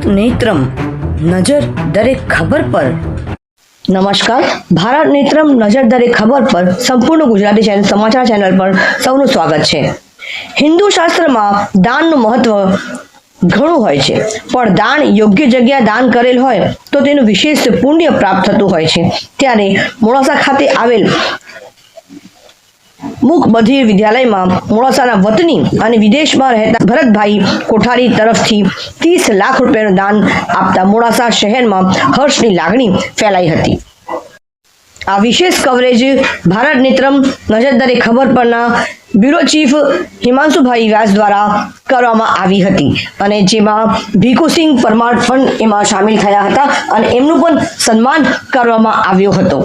ભારત નેત્રમ નજર દરેક ખબર પર. નમસ્કાર. ભારત નેત્રમ નજર દરેક ખબર પર સંપૂર્ણ ગુજરાતી ચેનલ સમાચાર ચેનલ પર સૌનું સ્વાગત છે. હિન્દુ શાસ્ત્રમાં દાનનું મહત્વ ઘણું હોય છે, પણ દાન યોગ્ય જગ્યા દાન કરેલ હોય તો તેનું વિશેષ પુણ્ય પ્રાપ્ત થતું હોય છે. ત્યારે મોડાસા ખાતે આવેલ મુખ બધિર વિદ્યાલયમાં મોડાસાના વતની અને વિદેશમાં રહેતા ભરતભાઈ કોઠારી તરફથી ત્રીસ લાખ રૂપિયાનું દાન આપતા મોડાસા શહેરમાં હર્ષની લાગણી ફેલાઈ હતી. આ વિશેષ કવરેજ ભારત નેત્રમ નજરદારી ખબર પરના બ્યુરો ચીફ હિમાંશુભાઈ વ્યાસ દ્વારા કરવામાં આવી હતી અને જેમાં ભીખુસિંહ પરમાર પણ એમાં સામેલ થયા હતા અને એમનું પણ સન્માન કરવામાં આવ્યો હતો.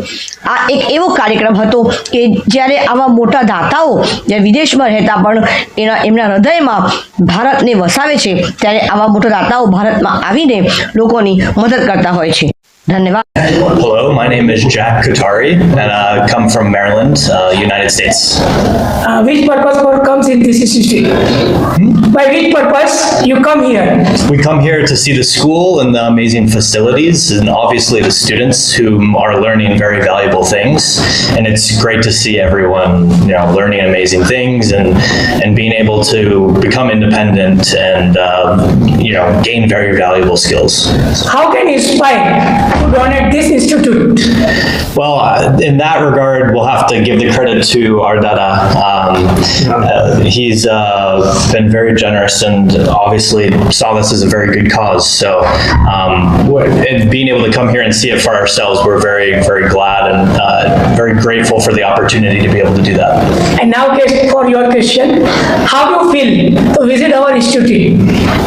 આ એક એવો કાર્યક્રમ હતો કે જ્યારે આવા મોટા દાતાઓ જે વિદેશમાં રહેતા પણ એના, એમના હૃદયમાં ભારતને વસાવે છે, ત્યારે આવા મોટા દાતાઓ ભારતમાં આવીને લોકોની મદદ કરતા હોય છે. Hello, my name is Jack Kutari, and I come from Maryland, uh, United States. Uh, which purpose for comes in this institute? Hmm? By which purpose you come here? We come here to see the school and the amazing facilities, and obviously the students who are learning very valuable things. And it's great to see everyone, you know, learning amazing things and and being able to become independent and um, you know gain very valuable skills. How can you inspire to donate this institute? Well, uh, in that regard, we'll have to give the credit to our dada. Um, uh, he's uh, been very generous and obviously saw this as a very good cause. So, um, and being able to come here and see it for ourselves, we're very, very glad and uh, very grateful for the opportunity to be able to do that. And now for your question, how do you feel to visit our institute?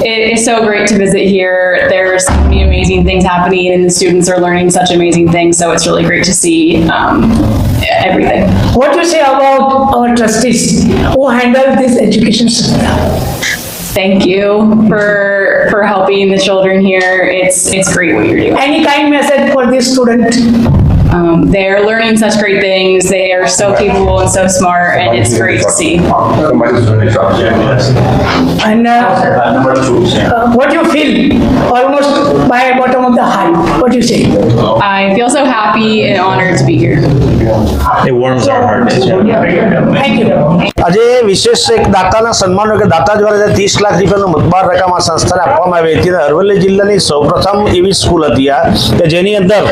It is so great to visit here. There's so many amazing things happening, and the students are learning such amazing things. So it's really great to see um, everything. What do you say about our trustees who handle this education system? Thank you for for helping the children here. It's it's great what you're doing. Any kind message for this student? Um, they're learning such great things. They are so capable and so smart, and it's great to see. And uh, uh, what you feel almost by bottom of the heart? What you say? I feel so happy and honored to be here. It warms our hearts. Thank you. આજે વિશેષ એક દાતાના સન્માનો કે દાતા દ્વારા જે ત્રીસ લાખ રૂપિયાનો મતબાર રકમ આ સંસ્થાને આપવામાં આવી હતી અને અરવલ્લી જિલ્લાની સૌપ્રથમ એવી સ્કૂલ હતી આ કે જેની અંદર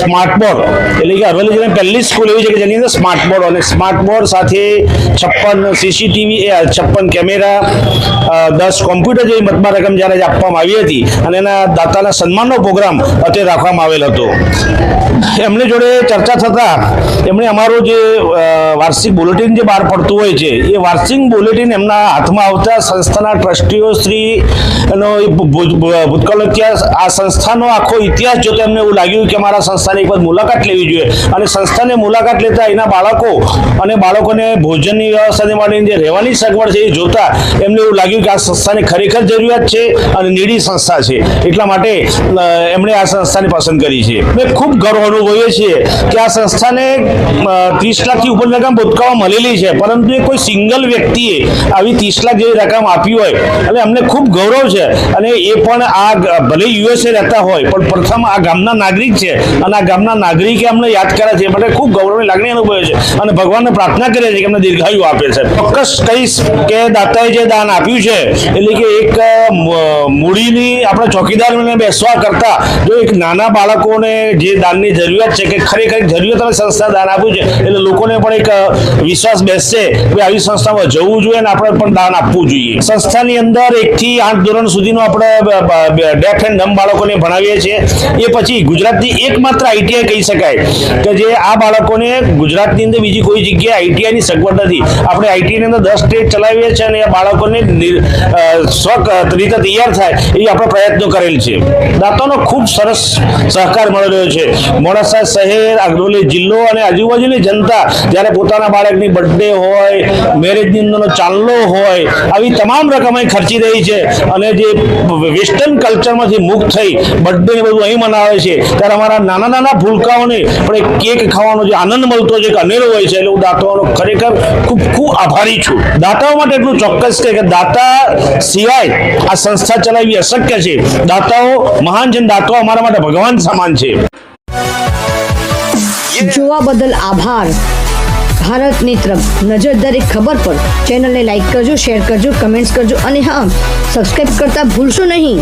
સ્માર્ટ બોર્ડ એટલે કે અરવલ્લી જિલ્લાની પહેલી સ્કૂલ એવી છે કે જેની અંદર સ્માર્ટ બોર્ડ અને સ્માર્ટ બોર્ડ સાથે છપ્પન સીસીટીવી છપ્પન કેમેરા દસ કોમ્પ્યુટર જેવી મતબાર રકમ જ્યારે આપવામાં આવી હતી અને એના દાતાના સન્માનનો પ્રોગ્રામ અત્યારે રાખવામાં આવેલ હતો. એમની જોડે ચર્ચા થતા એમણે અમારું જે વાર્ષિક બુલેટિન જે બહાર પડતું હોય છે, એ વાર્ષિક બુલેટિન એમના હાથમાં આવતા સંસ્થાના ટ્રસ્ટીઓ શ્રી, એનો એ ભૂતકાળ ઇતિહાસ આ સંસ્થાનો આખો ઇતિહાસ જોતા એમને એવું લાગ્યું કે અમારા સંસ્થાને એક વાર મુલાકાત લેવી જોઈએ. અને સંસ્થાને મુલાકાત લેતા એના બાળકો અને બાળકોને ભોજનની વ્યવસ્થાને માટેની જે રહેવાની સગવડ છે એ જોતા એમને એવું લાગ્યું કે આ સંસ્થાની ખરેખર જરૂરિયાત છે અને નીડી સંસ્થા છે. એટલા માટે એમણે આ સંસ્થાને પસંદ કરી છે. મેં ખૂબ ગર્વ અનુભવીએ છીએ કે આ સંસ્થાને ત્રીસ લાખથી ઉપર રકમ ભૂતકાળમાં મળેલી છે, પરંતુ એ કોઈ સિંગલ વ્યક્તિએ આવી ત્રીસ લાખ જેવી રકમ આપી હોય. એટલે અમને ખૂબ ગૌરવ છે અને એ પણ આ ભલે યુએસએ રહેતા હોય, પણ પ્રથમ આ ગામના નાગરિક છે અને આ ગામના નાગરિકે અમને યાદ કર્યા છે માટે ખૂબ ગૌરવની લાગણી અનુભવે છે અને ભગવાનને પ્રાર્થના કરે છે કે અમને દીર્ઘાયુ આપે છે. ચોક્કસ કહીશ કે દાતાએ જે દાન આપ્યું છે, એટલે કે એક મૂડીની આપણે ચોકીદારને બેસવા કરતા જો એક નાના બાળકોને જે દાનની જરૂરિયાત છે કે ખરેખર જરૂરિયાત અને સંસ્થા દાન આપ્યું છે, એટલે લોકોને પણ એક વિશ્વાસ બેસશે કે આવી સંસ્થામાં જવું જોઈએ અને આપણે પણ દાન આપવું જોઈએ. સંસ્થાની અંદર એકથી આઠ ધોરણ સુધીનો આપણે ડેફ એન્ડ ડમ બાળકોને ભણાવીએ છીએ. એ પછી ગુજરાતની એકમાત્ર આઈટીઆઈ કહી શકાય કે જે આ બાળકોને ગુજરાતની અંદર બીજી કોઈ જગ્યાએ આઈટીઆઈની સગવડ નથી. આપણે આઈટીઆઈની અંદર દસ સ્ટેટ ચલાવીએ છીએ અને આ બાળકોને સ્વક રીતે તૈયાર થાય એ આપણે પ્રયત્નો કરેલ છે. દાંતોનો ખૂબ સરસ સહકાર મળી રહ્યો છે. મોડાસા શહેર અગરોલી જિલ્લો અને આજુબાજુની જનતા જ્યારે પોતાના બાળકની બર્થડે હોય મેરેજની અંદરનો ચાલલો હોય, આવી તમામ રકમ અહીં ખર્ચી રહી છે અને જે વેસ્ટર્ન કલ્ચરમાંથી મુક્ત થઈ બર્થડે બધું અહીં મનાવે છે. ત્યારે અમારા નાના નાના ભૂલકાઓને પણ એક કેક ખાવાનો જે આનંદ મળતો છે કે અનેરો હોય છે, એટલે હું દાતાઓનો ખરેખર ખૂબ ખૂબ આભારી છું. દાતાઓ માટે એટલું ચોક્કસ કે દાતા સિવાય આ સંસ્થા ચલાવવી અશક્ય છે. દાતાઓ મહાન છે દાતાઓ અમારા માટે ભગવાન સમાન છે. જોવા બદલ આભાર. ભારતની તરફ નજર દરેક ખબર પર. ચેનલને લાઈક કરજો, શેર કરજો, કમેન્ટ્સ કરજો અને હા સબસ્ક્રાઈબ કરતા ભૂલશો નહીં.